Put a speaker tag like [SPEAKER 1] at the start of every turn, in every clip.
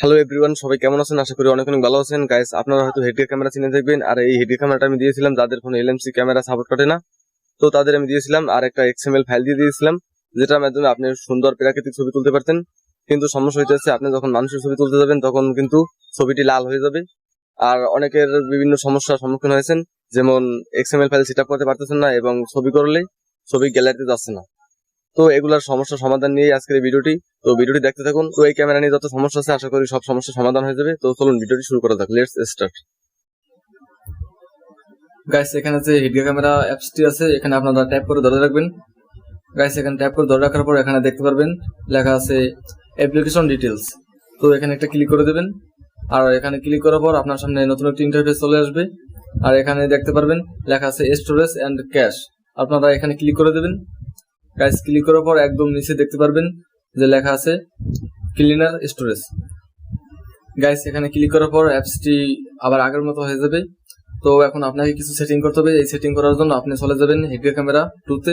[SPEAKER 1] Hello everyone সবাই কেমন আছেন? আশা করি অনেক অনেক ভালো আছেন। গাইস আপনারা হয়তো হেডগেয়ার ক্যামেরা চিনে দেখবেন আর এই হেডগেয়ার ক্যামেরাটা আমি দিয়েছিলাম, যাদের ফোনে এলএমসি ক্যামেরা সাপোর্ট করে না। তো তাদের আমি দিয়েছিলাম আর একটা এক্সএমএল ফাইল দিয়ে দিয়েছিলাম, যেটার মাধ্যমে আপনি সুন্দর প্রাকৃতিক ছবি তুলতে পারতেন। কিন্তু সমস্যা হইতেছে আপনি যখন মানুষের ছবি তুলতে যাবেন, তখন কিন্তু ছবিটি লাল হয়ে যাবে। আর অনেকের বিভিন্ন সমস্যার সম্মুখীন হয়েছেন, যেমন এক্সএমএল ফাইল সেট করতে পারতেছেন না এবং ছবি করলে ছবি গ্যালারিতে যাচ্ছে না। তো এগুলার সমস্যার সমাধান নিয়ে আজকের ভিডিওটি। তো ভিডিওটি দেখতে থাকুন। তো এই ক্যামেরা নিয়ে যত সমস্যা আছে, আশা করি সব সমস্যার সমাধান হয়ে যাবে। তো চলুন, ভিডিওটি শুরু করা যাক। লেটস স্টার্ট
[SPEAKER 2] গাইস এখানে যে হেডগেয়ার ক্যামেরা অ্যাপসটি আছে, এখানে আপনারা ট্যাপ করে ধরে রাখবেন। গাইস এখানে ট্যাপ করে ধরে রাখার পর এখানে দেখতে পারবেন, লেখা আছে অ্যাপ্লিকেশন ডিটেলস তো এখানে একটা ক্লিক করে দেবেন। আর এখানে ক্লিক করার পর আপনার সামনে নতুন একটি ইন্টারফেস চলে আসবে। আর এখানে দেখতে পারবেন, লেখা আছে স্টোরেজ অ্যান্ড ক্যাশ আপনারা এখানে ক্লিক করে দেবেন। গাইস ক্লিক করার পর একদম নিচে দেখতে পারবেন যে লেখা আছে ক্লিনার স্টোরেজ গাইস এখানে ক্লিক করার পর অ্যাপসটি আবার আগের মতো হয়ে যাবে। তো এখন আপনাকে কিছু সেটিং করতে হবে। এই সেটিং করার জন্য আপনি চলে যাবেন হেডগেয়ার ক্যামেরা টুতে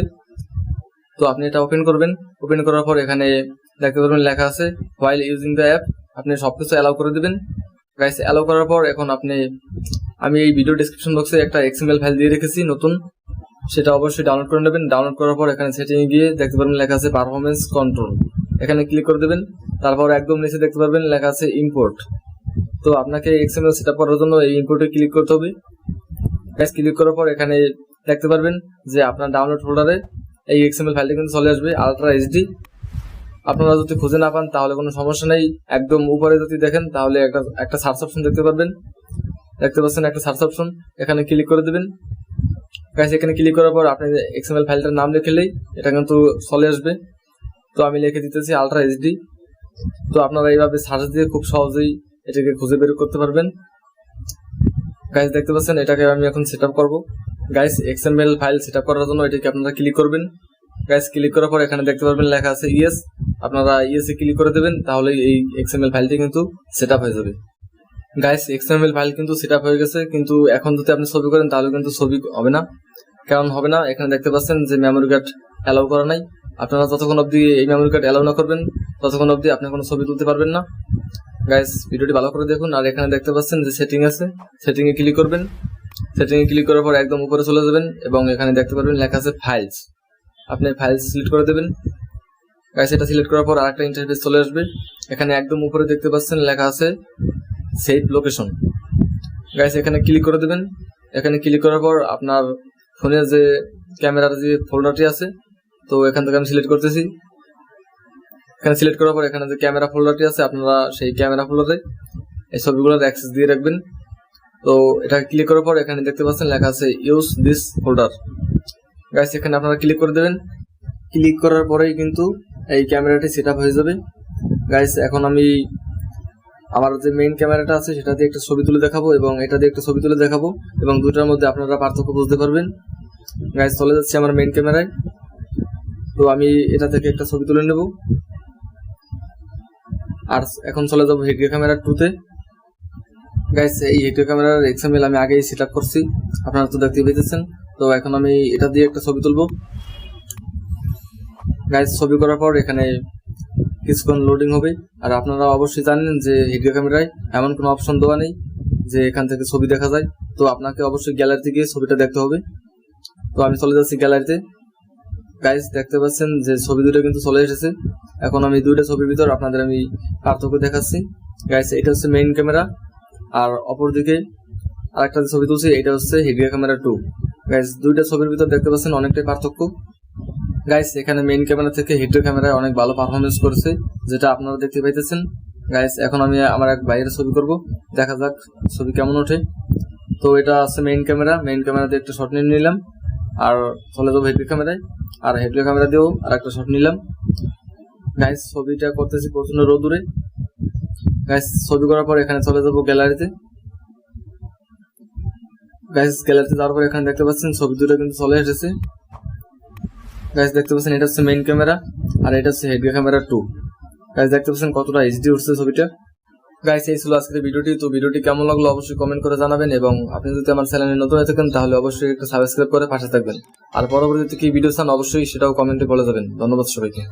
[SPEAKER 2] তো। আপনি এটা ওপেন করবেন। ওপেন করার পর এখানে দেখতে পারবেন লেখা আছে হোয়াইল ইউজিং দ্য অ্যাপ আপনি সবকিছু অ্যালাউ করে দিবেন। গাইস অ্যালাউ করার পর এখন আপনি, আমি এই ভিডিও ডিসক্রিপশন বক্সে একটা এক্সএমএল ফাইল দিয়ে রেখেছি, নতুন। সেটা অবশ্যই ডাউনলোড করে নেবেন। ডাউনলোড করার পর এখানে সেটিং গিয়ে দেখতে পারবেন লেখা আছে পারফরমেন্স কন্ট্রোল এখানে ক্লিক করে দেবেন। তারপর একদম নিচে দেখতে পারবেন লেখা আছে ইম্পোর্ট তো আপনাকে এক্সএমএল সেট করার জন্য এই ইম্পোর্টে ক্লিক করতে হবে। গ্যাস ক্লিক করার পর এখানে দেখতে পারবেন যে আপনার ডাউনলোড ফোল্ডারে এই এক্সএমএল ফাইলটি কিন্তু চলে আসবে আলট্রা এইচডি আপনারা যদি খুঁজে না পান, তাহলে কোনো সমস্যা নেই। একদম উপরে যদি দেখেন, তাহলে একটা একটা সার্চ অপশন দেখতে পারবেন। দেখতে পাচ্ছেন একটা সার্চ অপশন এখানে ক্লিক করে দেবেন। গ্যাস এখানে ক্লিক করার পর আপনি এক্সএমএল ফাইলটার নাম লিখলেই এটা কিন্তু চলে আসবে। তো আমি লিখে দিতেছি আলট্রা এইচডি তো আপনারা এইভাবে সার্চ দিয়ে খুব সহজেই এটাকে খুঁজে বের করতে পারবেন। গাইস দেখতে পাচ্ছেন, এটাকে আমি এখন সেট আপ করব। Guys XML file set up করার জন্য এটাকে আপনারা ক্লিক করবেন। গাইস ক্লিক করার পর এখানে দেখতে পারবেন লেখা আছে ইয়েস আপনারা ইয়েসে ক্লিক করে দেবেন, তাহলে এই এক্সএমএল ফাইলটি কিন্তু সেট আপ হয়ে যাবে। গাইস এক্সএমএল ফাইল কিন্তু সেট আপ হয়ে গেছে, কিন্তু এখন যদি আপনি ছবি করেন, তাহলে কিন্তু ছবি হবে না। কারণ হবে না। এখানে দেখতে পাচ্ছেন যে মেমোরি কার্ড অ্যালাউ করা নাই। আপনারা যতক্ষণ অবধি এই মেমোরি কার্ড অ্যালাউ না করবেন, ততক্ষণ অবধি আপনি কোনো ছবি তুলতে পারবেন না। গাইস ভিডিওটি ভালো করে দেখুন। আর এখানে দেখতে পাচ্ছেন যে সেটিং আছে। সেটিং এ ক্লিক করবেন। সেটিং এ ক্লিক করার পর একদম উপরে চলে যাবেন এবং এখানে দেখতে পারবেন লেখা আছে ফাইলস আপনি ফাইলস সিলেক্ট করে দেবেন। গাইস এটা সিলেক্ট করার পর আরেকটা ইন্টারফেস চলে আসবে। এখানে একদম উপরে দেখতে পাচ্ছেন লেখা আছে সেভ লোকেশন গাইস এখানে ক্লিক করে দেবেন। এখানে ক্লিক করার পর আপনার ফোনের যে ক্যামেরার যে ফোল্ডারটি আছে, তো এখান থেকে আমি সিলেক্ট করতেছি। এখানে সিলেক্ট করার পর এখানে যে ক্যামেরা ফোল্ডারটি আছে, আপনারা সেই ক্যামেরা ফোল্ডারে এই ছবিগুলোর অ্যাক্সেস দিয়ে রাখবেন। তো এটা ক্লিক করার পর এখানে দেখতে পাচ্ছেন লেখা আছে ইউজ দিস ফোল্ডার গাইস এখানে আপনারা ক্লিক করে দেবেন। ক্লিক করার পরেই কিন্তু এই ক্যামেরাটি সেট হয়ে যাবে। গাইস এখন আমি আমার যে মেইন ক্যামেরাটা আছে, সেটা দিয়ে একটা ছবি তুলে দেখাবো এবং এটা দিয়ে একটা ছবি তুলে দেখাবো এবং দুটার মধ্যে আপনারা পার্থক্য বুঝতে পারবেন। গাইস চলে যাচ্ছে আমার মেইন ক্যামেরায় তো আমি এটা থেকে একটা ছবি তুলে নেব। আর এখন চলে যাব হেডগেয়ার ক্যামেরা টুতে গাইস এই হেডগেয়ার ক্যামেরার এক্সএমএল আমি আগেই সেট আপ করছি, আপনারা তো দেখতে পেয়েছেন। তো এখন আমি এটা দিয়ে একটা ছবি তুলবো। গাইস ছবি করার পর এখানে কিছুক্ষণ লোডিং হবে। আর আপনারা অবশ্যই জানেন যে হেডগেয়ার ক্যামেরায় এমন কোনো অপশন দেওয়া নেই যে এখান থেকে ছবি দেখা যায়। তো আপনাকে অবশ্যই গ্যালারিতে গিয়ে ছবিটা দেখতে হবে। তো আমি চলে যাচ্ছি গ্যালারিতে গাইস দেখতে পাচ্ছেন যে ছবি দুটো কিন্তু চলে এসেছে। এখন আমি দুইটা ছবির ভিতর আপনাদের আমি পার্থক্য দেখাচ্ছি। গাইস এটা হচ্ছে মেইন ক্যামেরা আর অপরদিকে আরেকটা ছবি তুলছি, এটা হচ্ছে হেডগেয়ার ক্যামেরা টু গাইস দুইটা ছবির ভিতর দেখতে পাচ্ছেন অনেকটাই পার্থক্য। গাইস এখানে মেইন ক্যামেরা থেকে হেডগেয়ার ক্যামেরায় অনেক ভালো পারফরমেন্স করেছে, যেটা আপনারা দেখতে পাইতেছেন। গাইস এখন আমি আমার এক বাইরের ছবি করব। দেখা যাক ছবি কেমন ওঠে। তো এটা আছে মেইন ক্যামেরা মেইন ক্যামেরাতে একটা শট নিয়ে নিলাম, আর চলে যাব হেডগেয়ার ক্যামেরায় আর হেডগেয়ার ক্যামেরা দিয়েও আর একটা শট নিলাম। গাইস ছবিটা করতেছি প্রচণ্ড রোদুরে গাইস ছবি করার পর এখানে চলে যাব গ্যালারিতে গাইস গ্যালারিতে যাওয়ার পর এখানে দেখতে পাচ্ছেন, ছবি দুটো কিন্তু চলে এসেছে। গাইস দেখতে পাচ্ছেন, এটা হচ্ছে মেইন ক্যামেরা আর এটা হচ্ছে হেডগেয়ার ক্যামেরা টু গাইজ দেখতে পাচ্ছেন কতটা এইচডি উঠছে ছবিটা? গাইস এই ছিল আজকের ভিডিওটি। তো ভিডিওটি কেমন লাগল অবশ্যই কমেন্ট করে জানাবেন, এবং আপনি যদি আমার চ্যানেলে নতুন হয়ে থাকেন, তাহলে অবশ্যই একটা সাবস্ক্রাইব করে পাশে থাকবেন। আর পরবর্তীতে কি ভিডিও চান, অবশ্যই সেটাও কমেন্টে বলে যাবেন। ধন্যবাদ সবাইকে।